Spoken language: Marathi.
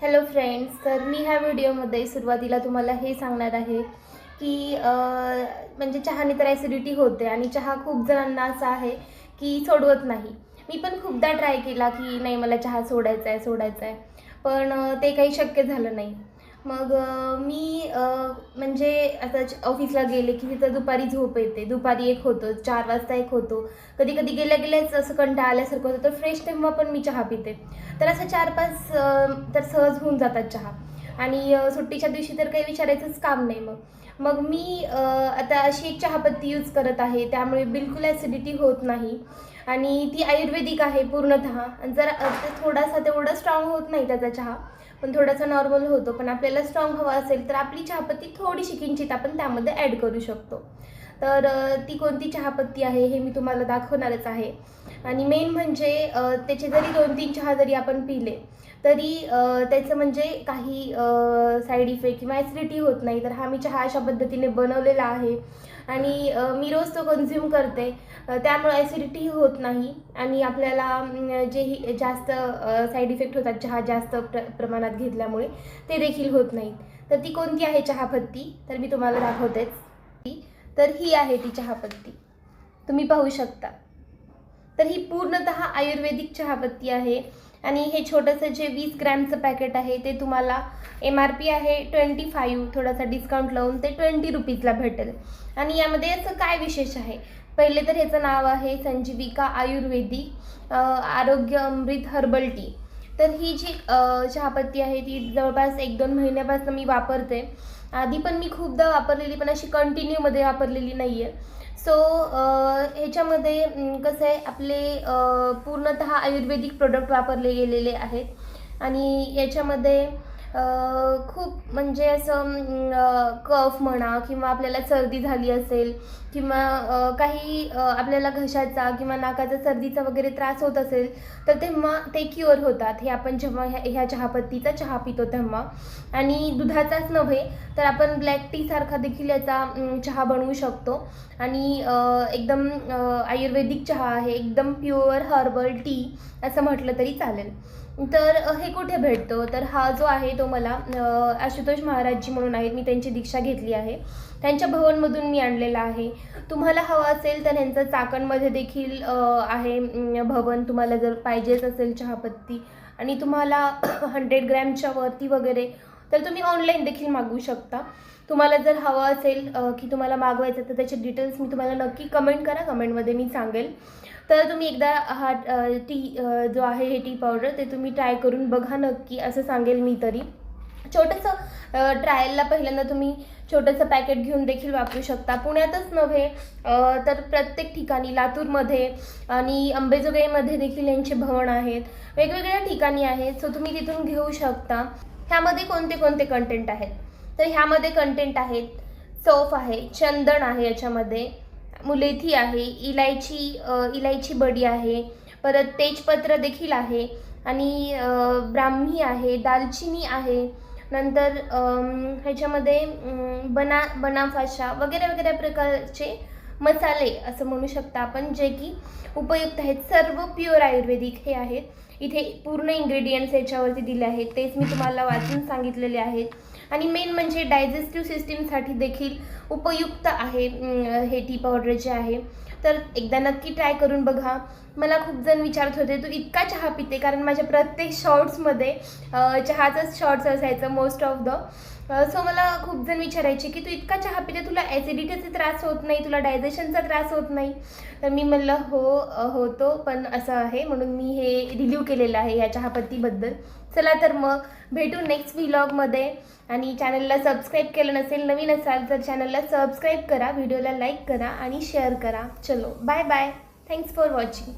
हॅलो फ्रेंड्स तर मी ह्या व्हिडिओमध्ये सुरुवातीला तुम्हाला हे सांगणार आहे की म्हणजे चहाने तर ॲसिडिटी होते आणि चहा खूप जणांना असा आहे की सोडवत नाही. मी पण खूपदा ट्राय केला की नाही मला चहा सोडायचा आहे सोडायचा आहे पण ते काही शक्य झालं नाही. मग मी म्हणजे आता च- ऑफिसला गेले की तिथं दुपारी झोप येते. दुपारी एक होतो चार वाजता एक होतो. कधी कधी गेल्या गेल्याच असं कंटाळा आल्यासारखं होतं तर फ्रेश तेव्हा पण मी चहा पिते. तर असं चार पाच तर सहज होऊन जातात चहा. आणि सुट्टीच्या दिवशी तर काही विचारायचंच काम नाही मग. मग मी आता अशी एक चहापत्ती यूज करत आहे त्यामुळे बिलकुल ॲसिडिटी होत नाही. आणि ती आयुर्वेदिक आहे पूर्णतः. जर थोडासा तेवढा स्ट्रॉंग होत नाही त्याचा चहा. पण थोडासा नॉर्मल होतो. पण आपल्याला स्ट्रॉंग हवा असेल तर आपली चहापत्ती थोडीशी किंचित आपण त्यामध्ये ॲड करू शकतो. तर ती कोणती चहापत्ती आहे हे मी तुम्हाला दाखवणारच आहे. आणि मेन म्हणजे त्याचे जरी दोन तीन चहा जरी आपण पिले तरी त्याचं म्हणजे काही साईड इफेक्ट किंवा ॲसिडिटी होत नाही. तर हा मी चहा अशा पद्धतीने बनवलेला आहे. आणि मी रोज तो कन्झ्युम करते. त्यामुळे ॲसिडिटी होत नाही. आणि आपल्याला जेही जास्त साईड इफेक्ट होतात चहा जास्त प्र प्रमाणात घेतल्यामुळे ते देखील होत नाहीत. तर ती कोणती आहे चहापत्ती? तर मी तुम्हाला दाखवतेच. ती तर ही आहे ती चहापत्ती. तुम्ही पाहू शकता. तर ही पूर्णतः आयुर्वेदिक चहापत्ती आहे आणि हे छोटंसं जे वीस ग्रॅमचं पॅकेट आहे ते तुम्हाला एम आर पी आहे ट्वेंटी फाईव्ह थोडासा डिस्काउंट लावून ते ट्वेंटी रुपीजला भेटेल. आणि यामध्ये असं काय विशेष आहे? पहिले तर ह्याचं नाव आहे संजीविका आयुर्वेदिक आरोग्य अमृत हर्बल टी. तर ही जी चहापत्ती आहे ती जवळपास एक दोन महिन्यापासून मी वापरते. आधी पण मी खूपदा वापरलेली पण अशी कंटिन्यूमध्ये वापरलेली नाही आहे सो ह्याच्यामध्ये कसं आहे आपले पूर्णत पूर्णतः आयुर्वेदिक प्रोडक्ट वापरले गेलेले आहेत. आणि याच्यामध्ये खूप म्हणजे असं कफ म्हणा किंवा आपल्याला सर्दी झाली असेल किंवा काही आपल्याला घशाचा किंवा नाकाचा सर्दीचा वगैरे त्रास होत असेल तर तेव्हा ते क्युअर होतात. हे आपण जेव्हा ह्या ह्या चहापत्तीचा चहा पितो तेव्हा. आणि दुधाचाच नव्हे तर आपण ब्लॅक टीसारखा देखील याचा चहा बनवू शकतो. आणि एकदम आयुर्वेदिक चहा आहे एकदम प्युअर हर्बल टी असं म्हटलं तरी चालेल. तर हे कुठे भेटतं? तर हा जो आहे तो मला आशुतोष महाराजजी म्हणून आहेत. मी त्यांची दीक्षा घेतली आहे. त्यांच्या भवनमधून मी आणलेला आहे. तुम्हाला हवा असेल तर ह्यांचं चाकणमध्ये देखील आहे भवन. तुम्हाला जर पाहिजेच असेल चहापत्ती आणि तुम्हाला हंड्रेड ग्रॅमच्या वरती वगैरे तर तुम्ही ऑनलाईन देखील मागवू शकता. तुम्हाला जर हवं असेल की तुम्हाला मागवायचं तर त्याचे डिटेल्स मी तुम्हाला नक्की कमेंट करा. कमेंटमध्ये मी सांगेल. तर तुम्ही एकदा हा टी जो आहे हे टी पावडर ते तुम्ही ट्राय करून बघा नक्की असं सांगेल मी तरी. छोटंसं ट्रायलला पहिल्यांदा तुम्ही छोटंसं पॅकेट घेऊन देखील वापरू शकता. पुण्यातच नव्हे तर प्रत्येक ठिकाणी लातूरमध्ये आणि अंबेजोगाईमध्ये देखील यांचे भवन आहेत. वेगवेगळ्या ठिकाणी आहेत सो तुम्ही तिथून घेऊ शकता. ह्यामध्ये कोणते कोणते कंटेंट आहेत? तर ह्यामध्ये कंटेंट आहेत सोफ आहे चंदन आहे याच्यामध्ये. मुलेथी आहे इलायची इलायची बडी आहे परत तेजपत्र देखील आहे आणि ब्राह्मी आहे दालचिनी आहे नंतर ह्याच्यामध्ये बना बनाफाशा वगैरे वगैरे प्रकारचे मसाले असं म्हणू शकता आपण जे की उपयुक्त आहेत. सर्व प्युअर आयुर्वेदिक हे आहेत. इथे पूर्ण इन्ग्रेडियंट्स याच्यावरती दिले आहेत. तेच मी तुम्हाला वाचून सांगितलेले आहेत. आणि मेन म्हणजे डायजेस्टिव्ह सिस्टीमसाठी देखील उपयुक्त आहे हे टी पावडर जे आहे. तर एकदा नक्की ट्राय करून बघा. मला खूप जण विचारत होते तू इतका चहा पिते? कारण माझ्या प्रत्येक शॉर्ट्समध्ये चहाचाच शॉर्ट्स असायचं मोस्ट ऑफ द सो मला खूप जण विचारायचे की तू इतका चहा पिते तुला ॲसिडिटीचा त्रास होत नाही तुला डायजेशनचा त्रास होत नाही. तर मी म्हणलं हो होतो पण असं आहे. म्हणून मी हे रिव्ह्यू केलेलं आहे या चहापत्तीबद्दल. चला तर मग भेटू नेक्स्ट व्हिलॉगमध्ये आणि चॅनलला सबस्क्राईब केलं नसेल नवीन असाल तर चॅनलला सबस्क्राईब करा व्हिडिओला लाईक करा आणि शेअर करा. चलो bye bye thanks for watching